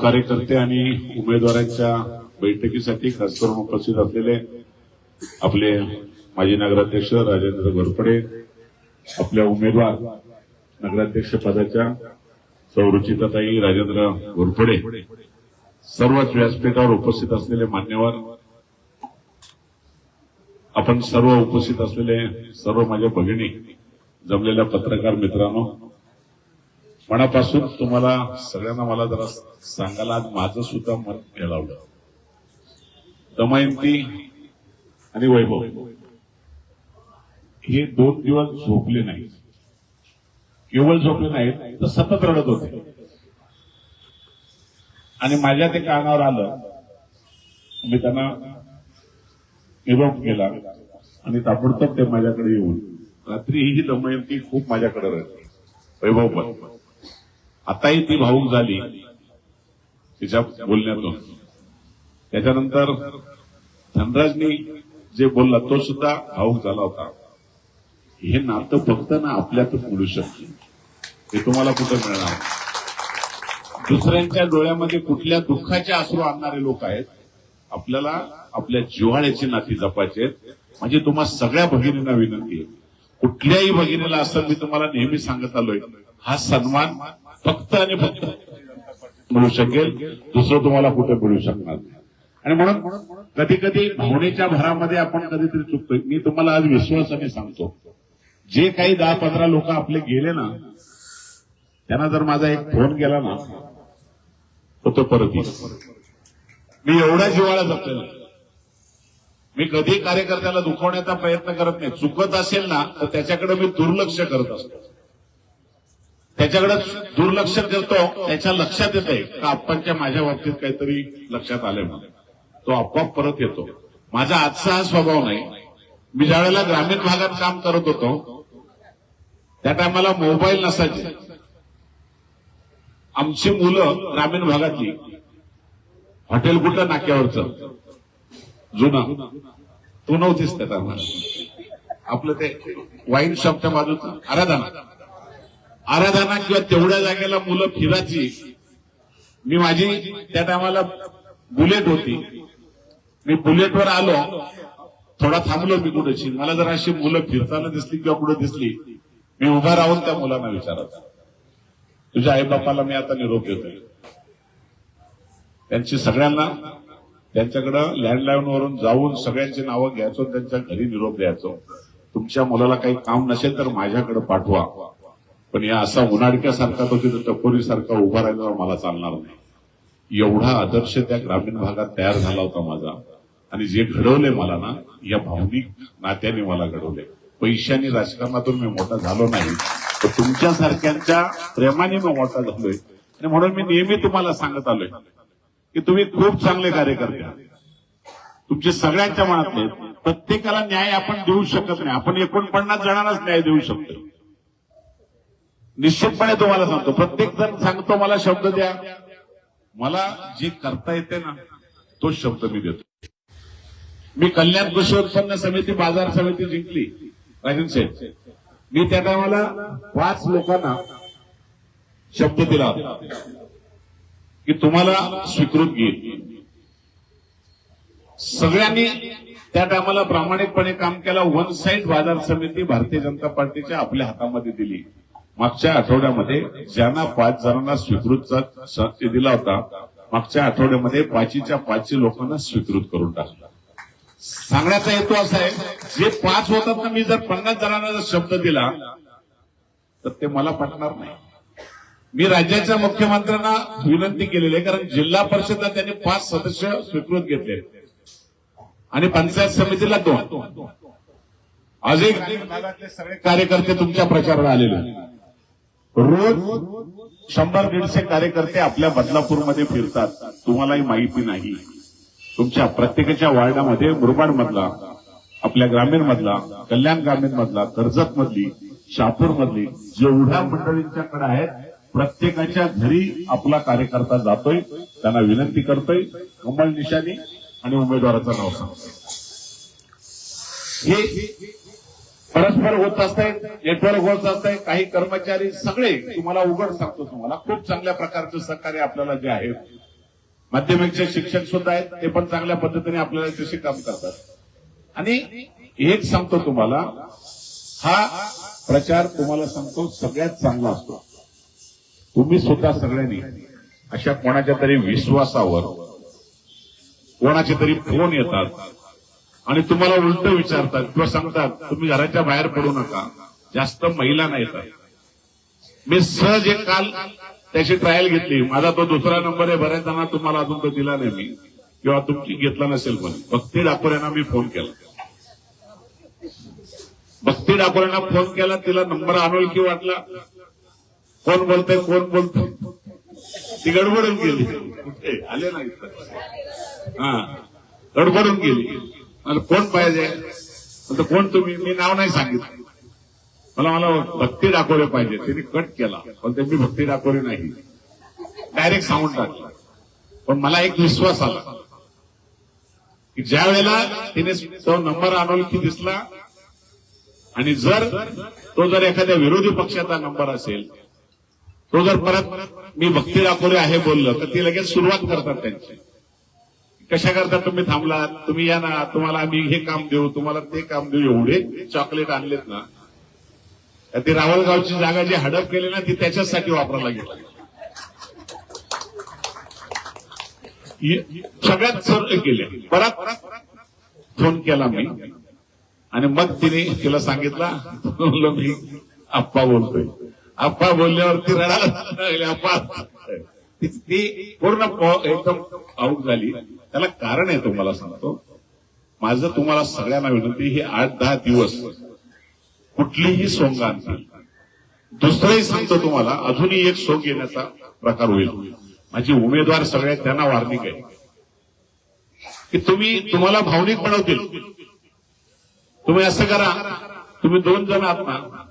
कार्यकर्ते आणि उमेदवारांच्या बैठकीसाठी खास करून उपस्थित असलेले आपले माजी नगराध्यक्ष राजेंद्र घोरपडे आपल्या उमेदवार नगराध्यक्ष पदाच्या सौरुचिताताई राजेंद्र घोरपडे सर्वच व्यासपीठावर उपस्थित असलेले मान्यवर आपण सर्व उपस्थित असलेले सर्व माझ्या भगिनी जमलेल्या पत्रकार मित्रांनो मनापासून तुम्हाला सगळ्यांना मला जरा सांगायला आज माझं सुद्धा मन हेलावलं दमयंती आणि वैभव. हे दोन दिवस झोपले नाही केवळ झोपले नाहीत तर सतत रडत होते. आणि माझ्या ते कानावर आलं. मी त्यांना निरोप केला आणि ताबडतोब ते माझ्याकडे येऊन रात्री ही दमयंती खूप माझ्याकडे राहते वैभव पण. आताही ती भाऊक झाली. तिच्या बोलण्यातून. त्याच्यानंतर धनराजनी जे बोलला तो सुद्धा भाऊक झाला होता. हे नातं फक्त ना आपल्यातच मिळू शकते. हे तुम्हाला कुठं मिळणार? दुसऱ्यांच्या डोळ्यामध्ये कुठल्या दुःखाचे आसरू आणणारे लोक आहेत आपल्याला आपल्या जिव्हाळ्याची नाती जपायची आहेत. म्हणजे तुम्हा सगळ्या भगिनींना विनंती आहे. कुठल्याही भगिनीला असं मी तुम्हाला नेहमी सांगत आलोय हा सन्मान फक्त आणि फक्त मिळू शकेल दुसरं तुम्हाला कुठे मिळू शकणार आणि म्हणून कधी कधी भावनेच्या भरामध्ये आपण कधीतरी चुकतोय. मी तुम्हाला आज विश्वासाने सांगतो. जे काही दहा पंधरा लोक आपले गेले ना त्यांना जर माझा एक फोन गेला ना तर तो परत येईल. मी एवढा जिव्हाळा जपलेला मी कधी कार्यकर्त्याला दुखवण्याचा प्रयत्न करत नाही. चुकत असेल ना तर त्याच्याकडे मी दुर्लक्ष करत असतो. त्याच्याकडे दुर्लक्ष करतो त्याच्या लक्षात येत आहे का आप्पांच्या माझ्या बाबतीत काहीतरी लक्षात आलंय मला तो आपोआप परत येतो. माझा आजचा हा स्वभाव नाही. मी ज्यावेळेला ग्रामीण भागात काम करत होतो त्या टायमाला मोबाईल नसायचे. आमची मुलं ग्रामीण भागातली. हॉटेल कुठलं? नाक्यावरचं. जुना. तू नव्हतीस त्या टायमाला. आपलं ते वाईन शॉपच्या बाजूचं. आराधना. आराधना किंवा तेवढ्या जागेला मुलं फिरायची. मी माझी त्या टायमाला बुलेट होती. मी बुलेटवर आलो. थोडा थांबलो मी कुठेशी. मला जर अशी मुलं फिरताना दिसली किंवा कुठे दिसली. मी उभा राहून त्या मुलांना विचारत. तुझ्या आईबापाला मी आता निरोप देतोय त्यांची सगळ्यांना त्यांच्याकडं लँडलाईन वरून जाऊन सगळ्यांची नावं घ्यायचो त्यांच्या घरी निरोप द्यायचो. तुमच्या मुलाला काही काम नसेल तर माझ्याकडे पाठवा. पण या असा उन्हाडक्यासारखा तो तिथं टपोरीसारखा उभा राहिल्यावर मला चालणार नाही. एवढा आदर्श त्या ग्रामीण भागात तयार झाला होता माझा. आणि जे घडवले मला ना या भावनिक नात्याने मला घडवले. पैशाने राजकारणातून मी मोठा झालो नाही तर तुमच्यासारख्यांच्या प्रेमाने मी मोठा झालोय. आणि म्हणून मी नेहमी तुम्हाला सांगत आलोय की तुम्ही खूप चांगले कार्यकर्ते तुमचे सगळ्यांच्या मनातले प्रत्येकाला न्याय आपण देऊ शकत नाही. आपण एकोणपन्नास जणांनाच न्याय देऊ शकतो निश्चितपणे तुम्हाला सांगतो. प्रत्येक जण सांगतो मला शब्द द्या. मला जे करता येते ना तो शब्द मी देतो. मी कल्याण कृषी उत्पन्न समिती बाजार समिती जिंकली. राजन शेठ मी त्या टायमाला पाच लोकांना शब्द दिला होता. की तुम्हाला स्वीकृत घेईल. सगळ्यांनी त्या टायमाला प्रामाणिकपणे काम केलं. वन साईड बाजार समिती भारतीय जनता पार्टीच्या आपल्या हातामध्ये दिली. मागच्या आठवड्यामध्ये ज्यांना पाच जणांना स्वीकृतचा स- दिला होता मागच्या आठवड्यामध्ये पाचीच्या पाचशे लोकांना स्वीकृत करून टाकला. सांगण्याचा हेतू असा आहे जे पाच होतात ना मी जर पन्नास जणांना जर शब्द दिला तर ते मला पटणार नाही. मी राज्याच्या मुख्यमंत्र्यांना विनंती केलेली आहे कारण जिल्हा परिषदला त्यांनी पाच सदस्य स्वीकृत घेतले. आणि पंचायत समितीला दोन. ग्रामीण भागातले सगळे कार्यकर्ते तुमच्या प्रचाराला आलेले आहेत. रोज शंभर दीडशे कार्यकर्ते आपल्या बदलापूरमध्ये फिरतात. तुम्हालाही माहिती नाही. तुमच्या प्रत्येकाच्या वार्डामध्ये मुरबाड मधला आपल्या ग्रामीण मधला कल्याण ग्रामीण मधला कर्जत मधली शापूर मधली जेवढ्या मंडळींच्याकडे आहेत प्रत्येकाच्या घरी आपला कार्यकर्ता जातोय. त्यांना विनंती करतोय. कमल निशाणी आणि उमेदवाराचं नाव सांगतोय. हे परस्पर होत असते नेटवर्क होत असते काही कर्मचारी सगळे तुम्हाला उघड सांगतो तुम्हाला खूप चांगल्या प्रकारचं सहकार्य आपल्याला जे आहे माध्यमिकचे शिक्षक सुद्धा आहेत ते पण चांगल्या पद्धतीने आपल्याला तसे काम करतात. आणि हेच सांगतो तुम्हाला हा प्रचार तुम्हाला सांगतो सगळ्यात चांगला असतो. तुम्ही सुद्धा सगळ्यांनी अशा कोणाच्या तरी विश्वासावर कोणाचे तरी फोन येतात आणि तुम्हाला उलट विचारतात किंवा सांगतात तुम्ही घराच्या बाहेर पडू नका. जास्त महिला नाही येतात मी सहज एक काल त्याची ट्रायल घेतली. माझा तो दुसरा नंबर आहे बऱ्याच जणांना तुम्हाला अजून तो दिला नाही मी. किंवा तुमची घेतला नसेल पण भक्ती डाकोऱ्यांना मी फोन केला. भक्ती डाकोऱ्यांना फोन केला तिला नंबर अनोळखी वाटला. कोण बोलतंय कोण बोलतोय? ती गडबडून गेली. आले नाही हा. गडबडून गेली. मला कोण पाहिजे? म्हणतो कोण तुम्ही? मी नाव नाही सांगितलं. मला मला भक्ती दाखवले पाहिजे. त्यांनी कट केला. पण ते मी भक्ती दाखवली नाही. डायरेक्ट साऊंड टाकला. पण मला एक विश्वास आला. की ज्या वेळेला तिने तो नंबर अनोळखी दिसला आणि जर तो जर एखाद्या विरोधी पक्षाचा नंबर असेल तो जर परत मी भक्ती दाखवले आहे बोललं तर ती लगेच सुरुवात करतात त्यांची. कशा करता तुम्ही थांबलात? तुम्ही या ना तुम्हाला आम्ही हे काम देऊ तुम्हाला ते काम देऊ एवढे चॉकलेट आणलेत ना. ते रावळगावची जागा जी हडप केली ना ती त्याच्यासाठी वापरायला गेली. सगळ्यात सर्व केले. परत फोन केला मी. आणि मग तिने तिला सांगितलं म्हणलं मी आप्पा बोलतोय. आप्पा बोलल्यावरती रडायला आप्पा. ती- पूर्ण एकदम आऊट झाली. त्याला कारण आहे तुम्हाला सांगतो. माझं तुम्हाला सगळ्यांना विनंती हे आठ दहा दिवस कुठलीही सोंग आणतील दुसरंही सांगतो तुम्हाला अजूनही एक सोंग येण्याचा प्रकार होईल. माझी उमेदवार सगळे त्यांना वार्निक आहे. की तुम्ही तुम्हाला भावनिक बनवतील. तुम्ही असं करा तुम्ही दोन जण आहात ना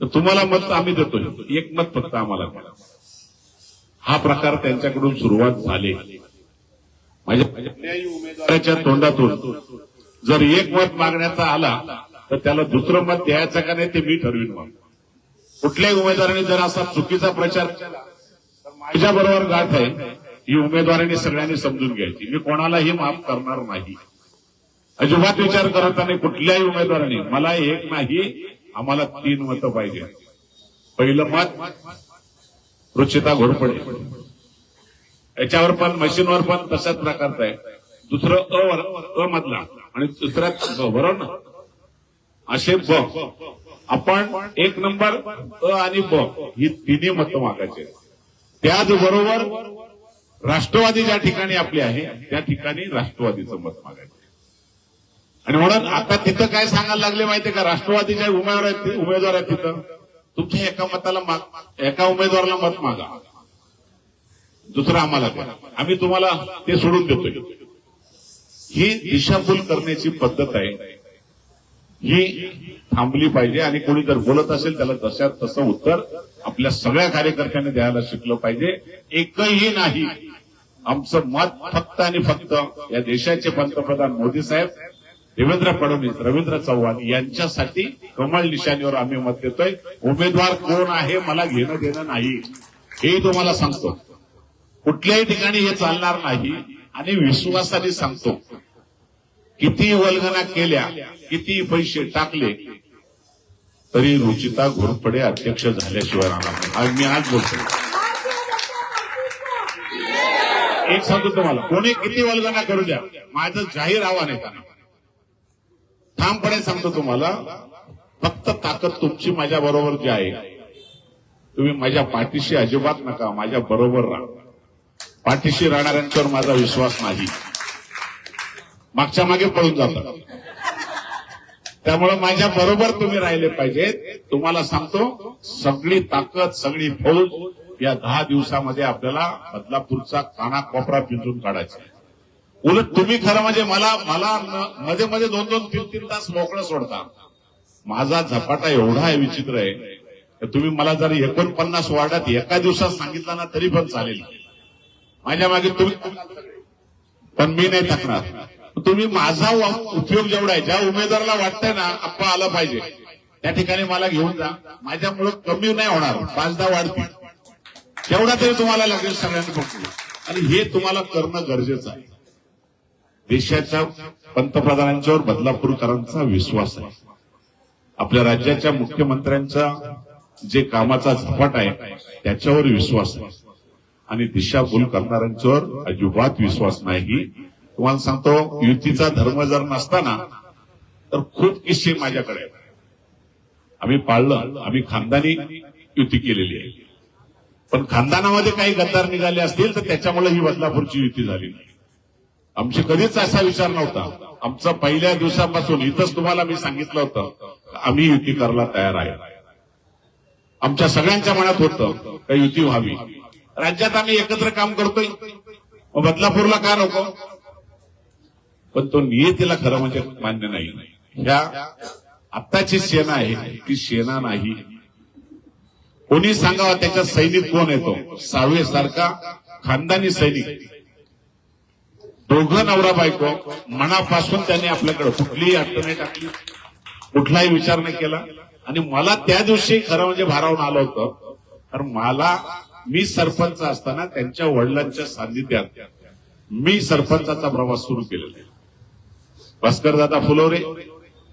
तर तुम्हाला मत आम्ही देतोय. एक मत फक्त आम्हाला हा प्रकार त्यांच्याकडून सुरुवात झाली. म्हणजे माझ्या कुठल्याही उमेदवाराच्या तोंडातून. जर एक मत मागण्याचा आला तर त्याला दुसरं मत द्यायचं का नाही ते मी ठरवीन मग. कुठल्याही उमेदवाराने जर असा चुकीचा प्रचार केला तर माझ्या बरोबर गाठ आहे ही उमेदवारांनी सगळ्यांनी समजून घ्यायची. मी कोणालाही माफ करणार नाही. अजिबात विचार करत नाही कुठल्याही उमेदवाराने. मला एक नाही आम्हाला तीन मतं पाहिजे पहिलं मत रुचिता घोरपडे याच्यावर पण मशीनवर पण तशाच प्रकारचं आहे. दुसरं अ वर- अ मधला. आणि दुसऱ्यात वरण. बरोबर ना असे ब. आपण एक नंबर अ आणि ब ही तिन्ही मतं मागायचे. त्याचबरोबर राष्ट्रवादी ज्या ठिकाणी आपली आहे त्या ठिकाणी राष्ट्रवादीचं मत मागायचं. आणि म्हणून आता तिथं काय सांगायला लागले माहितीये का? राष्ट्रवादीच्या उमेदवार आहेत उमेदवार आहेत तिथं. तुमच्या एका मताला माग एका उमेदवाराला मत मागा. दुसरं आम्हाला द्या. आम्ही तुम्हाला ते सोडून देतोय. ही दिशाभूल करण्याची पद्धत आहे. ही थांबली पाहिजे आणि कोणी जर बोलत असेल त्याला तशात तसं उत्तर आपल्या सगळ्या कार्यकर्त्यांनी द्यायला शिकलं पाहिजे. एकही नाही. आमचं मत फक्त आणि फक्त या देशाचे पंतप्रधान मोदी साहेब देवेंद्र फडणवीस रवींद्र चव्हाण यांच्यासाठी कमळ निशाणीवर आम्ही मत देतोय. उमेदवार कोण आहे मला घेणं देणं नाही. हेही तुम्हाला सांगतो. कुठल्याही ठिकाणी हे चालणार नाही. आणि विश्वासाने सांगतो किती वल्गना केल्या किती पैसे टाकले तरी रुचिता घोरपडे अध्यक्ष झाल्याशिवाय राहणार नाही. मी आज बोलतो एक सांगतो तुम्हाला कोणी किती वल्गना करू द्या माझं जाहीर आव्हान आहे त्यांना. ठामपणे सांगतो तुम्हाला फक्त ताकद तुमची माझ्या बरोबर जी आहे तुम्ही माझ्या पाठीशी अजिबात नका माझ्या बरोबर राहा. पाठीशी राहणाऱ्यांच्यावर माझा विश्वास नाही. मागच्या मागे पळून जातात. त्यामुळे माझ्या बरोबर तुम्ही राहिले पाहिजेत. तुम्हाला सांगतो सगळी ताकद सगळी फौज या दहा दिवसामध्ये आपल्याला बदलापूरचा कानाकोपरा पिंजून काढायचा उलट तुम्ही खरं म्हणजे मला मला मध्ये मध्ये दोन दोन तीन तीन तास मोकळं सोडता. माझा झपाटा एवढा आहे विचित्र आहे. तुम्ही मला जर एकोणपन्नास वार्डात एका दिवसात सांगितला ना तरी पण चालेल. माझ्या मागे तुम्ही पण मी नाही टाकणार तुम्ही माझा उपयोग जेवढा आहे ज्या उमेदवाराला वाटतंय ना आप्पा आला पाहिजे. त्या ठिकाणी मला घेऊन जा. माझ्यामुळं कमी नाही होणार. पाच दहा वाढतील. तेवढा तरी तुम्हाला लागेल सगळ्यांनी बघू आणि हे तुम्हाला करणं गरजेचं आहे. देशाच्या पंतप्रधानांच्यावर बदलापूरकरांचा विश्वास आहे. आपल्या राज्याच्या मुख्यमंत्र्यांचा जे कामाचा झपाट आहे त्याच्यावर विश्वास आहे. आणि दिशाभूल करणाऱ्यांच्यावर अजिबात विश्वास नाही तुम्हाला सांगतो युतीचा धर्म जर नसताना तर खूप किस्से माझ्याकडे आहेत. आम्ही पाळलं आम्ही खानदानी युती केलेली आहे. पण खानदानामध्ये काही गद्दार निघाले असतील तर त्याच्यामुळे ही बदलापूरची युती झाली नाही. आमची कधीच असा विचार नव्हता. आमचा पहिल्या दिवसापासून इथंच तुम्हाला मी सांगितलं होतं आम्ही युती करायला तयार आहे. आमच्या सगळ्यांच्या मनात होतं का युती व्हावी. राज्यात आम्ही एकत्र काम करतोय. मग बदलापूरला का नको? पण तो नियतीला खरं म्हणजे मान्य नाही. ह्या आत्ताची सेना आहे ती सेना नाही. कोणी सांगावा त्याच्या सैनिक कोण येतो? सावे सारखा खानदानी सैनिक. दोघं नवरा बायको मनापासून त्यांनी आपल्याकडे कुठलीही अडचण नाही टाकली. कुठलाही विचार नाही केला. आणि मला त्या दिवशी खरं म्हणजे भारावून आलं होतं. तर मला मी सरपंच असताना त्यांच्या वडिलांच्या सान्निध्यात मी सरपंचाचा प्रवास सुरू केलेला आहे. भास्करदादा फुलोरे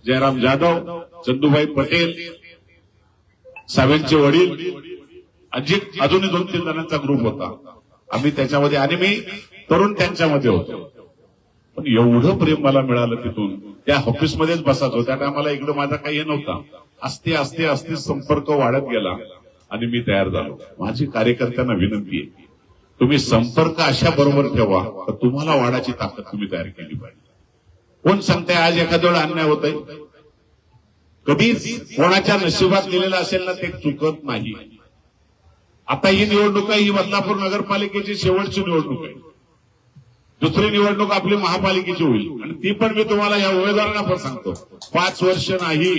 जयराम जाधव चंदूभाई पटेल साहेबांचे वडील अजित अजूनही दोन तीन जणांचा ग्रुप होता. आम्ही त्याच्यामध्ये आणि मी तरुण त्यांच्यामध्ये होतो. पण एवढं प्रेम मला मिळालं तिथून. त्या ऑफिसमध्येच बसायचो. त्या टायमाला इकडं माझा काही हे नव्हता. असते असते असते संपर्क वाढत गेला. आणि मी तयार झालो. माझी कार्यकर्त्यांना विनंती आहे तुम्ही संपर्क अशा बरोबर ठेवा तर तुम्हाला वाढाची ताकद तुम्ही तयार केली पाहिजे. कोण सांगताय आज एखाद्या वेळा अन्याय होत आहे कधीच कोणाच्या नशिबात लिहिलेलं असेल ना ते चुकत नाही. आता ही निवडणूक आहे ही बदलापूर नगरपालिकेची शेवटची निवडणूक आहे. दुसरी निवडणूक आपली महापालिकेची होईल. आणि ती पण मी तुम्हाला या उमेदवारांना पण सांगतो. पाच वर्ष नाही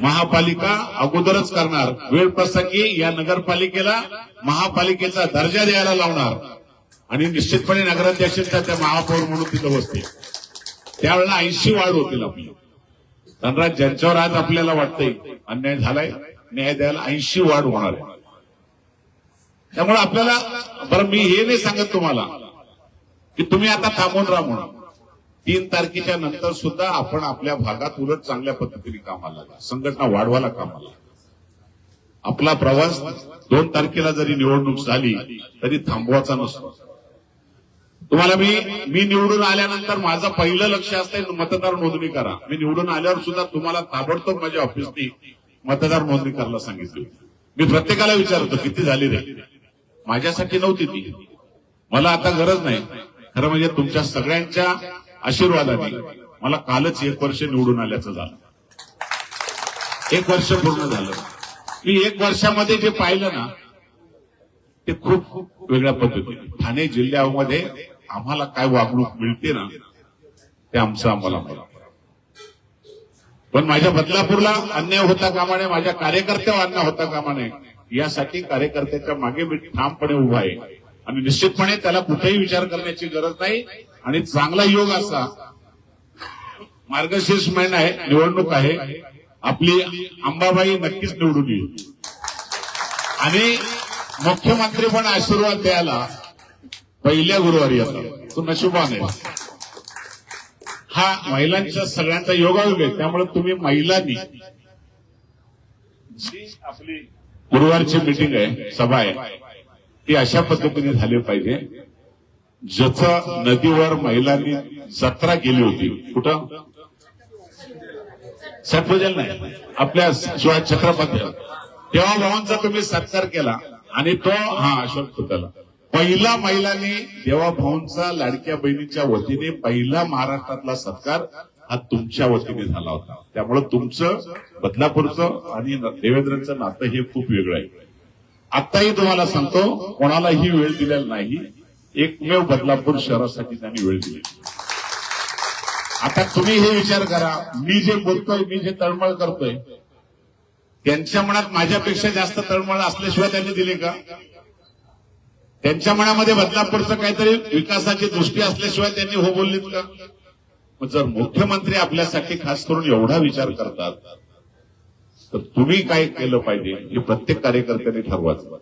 महापालिका अगोदरच करणार. वेळ प्रसंगी या नगरपालिकेला महापालिकेचा दर्जा द्यायला लावणार. आणि निश्चितपणे नगराध्यक्षांच्या त्या महापौर म्हणून तिथं बसतील. त्यावेळेला ऐंशी वाढ होतील आपली. धनराज ज्यांच्यावर आज आपल्याला वाटतंय अन्याय झालाय न्याय द्यायला ऐंशी वाढ होणार आहे त्यामुळे आपल्याला बरं मी हे नाही सांगत तुम्हाला की तुम्ही आता थांबून राहा म्हणून. तीन तारखेच्या नंतर सुद्धा आपण आपल्या भागात उलट चांगल्या पद्धतीने कामाला संघटना वाढवायला कामाला आपला प्रवास दोन तारखेला जरी निवडणूक झाली तरी थांबवायचा नसतो. तुम्हाला मी मी निवडून आल्यानंतर माझं पहिलं लक्ष असतं मतदार नोंदणी करा. मी निवडून आल्यावर सुद्धा तुम्हाला ताबडतोब माझ्या ऑफिसनी मतदार नोंदणी करायला सांगितली. मी प्रत्येकाला विचारतो किती झाली रे? माझ्यासाठी नव्हती ती. मला आता गरज नाही. खरं म्हणजे तुमच्या सगळ्यांच्या आशीर्वादाने. मला कालच एक वर्ष निवडून आल्याचं झालं. एक वर्ष पूर्ण झालं. मी एक वर्षामध्ये जे पाहिलं ना ते खूप वेगळ्या पद्धतीने. ठाणे जिल्ह्यामध्ये आम्हाला काय वागणूक मिळते ना ते आमचं आम्हाला मला पण माझ्या बदलापूरला अन्याय होता कामाने माझ्या कार्यकर्त्यावर अन्याय होता कामाने यासाठी कार्यकर्त्याच्या मागे मी ठामपणे उभा आहे. आणि निश्चितपणे त्याला कुठेही विचार करण्याची गरज नाही. आणि चांगला योग असा मार्गशीर्ष महिना आहे निवडणूक आहे आपली अंबाबाई नक्कीच निवडून येईल. आणि मुख्यमंत्री पण आशीर्वाद द्यायला पहिल्या गुरुवारी येतात. तो नशिबान. आहे हा महिलांच्या सगळ्यांचा योगायोग आहे त्यामुळे तुम्ही महिलांनी जी आपली गुरुवारची मीटिंग आहे सभा आहे ती अशा पद्धतीने झाली पाहिजे. ज्याचा नदीवर महिलांनी जत्रा केली होती. कुठं? सटवजल नाही. आपल्या शिवाय छत्रपती. तेव्हा भावांचा तुम्ही सत्कार केला आणि तो हा अशोक पुतला. पहिला महिलांनी देवा भाऊंचा लाडक्या बहिणीच्या वतीने पहिला महाराष्ट्रातला सत्कार हा तुमच्या वतीने झाला होता. त्यामुळे तुमचं बदलापूरचं आणि देवेंद्रांचं नातं हे खूप वेगळं आहे. आताही तुम्हाला सांगतो कोणालाही वेळ दिलेला नाही. एकमेव बदलापूर शहरासाठी त्यांनी वेळ दिली. आता तुम्ही हे विचार करा मी जे बोलतोय मी जे तळमळ करतोय त्यांच्या मनात माझ्यापेक्षा जास्त तळमळ असल्याशिवाय त्यांनी दिले का? त्यांच्या मनामध्ये बदलापूरचं काहीतरी विकासाची दृष्टी असल्याशिवाय त्यांनी हो बोललीत का? मग जर मुख्यमंत्री आपल्यासाठी खास करून एवढा विचार करतात तर तुम्ही काय केलं पाहिजे हे प्रत्येक कार्यकर्त्यांनी ठरवायचं.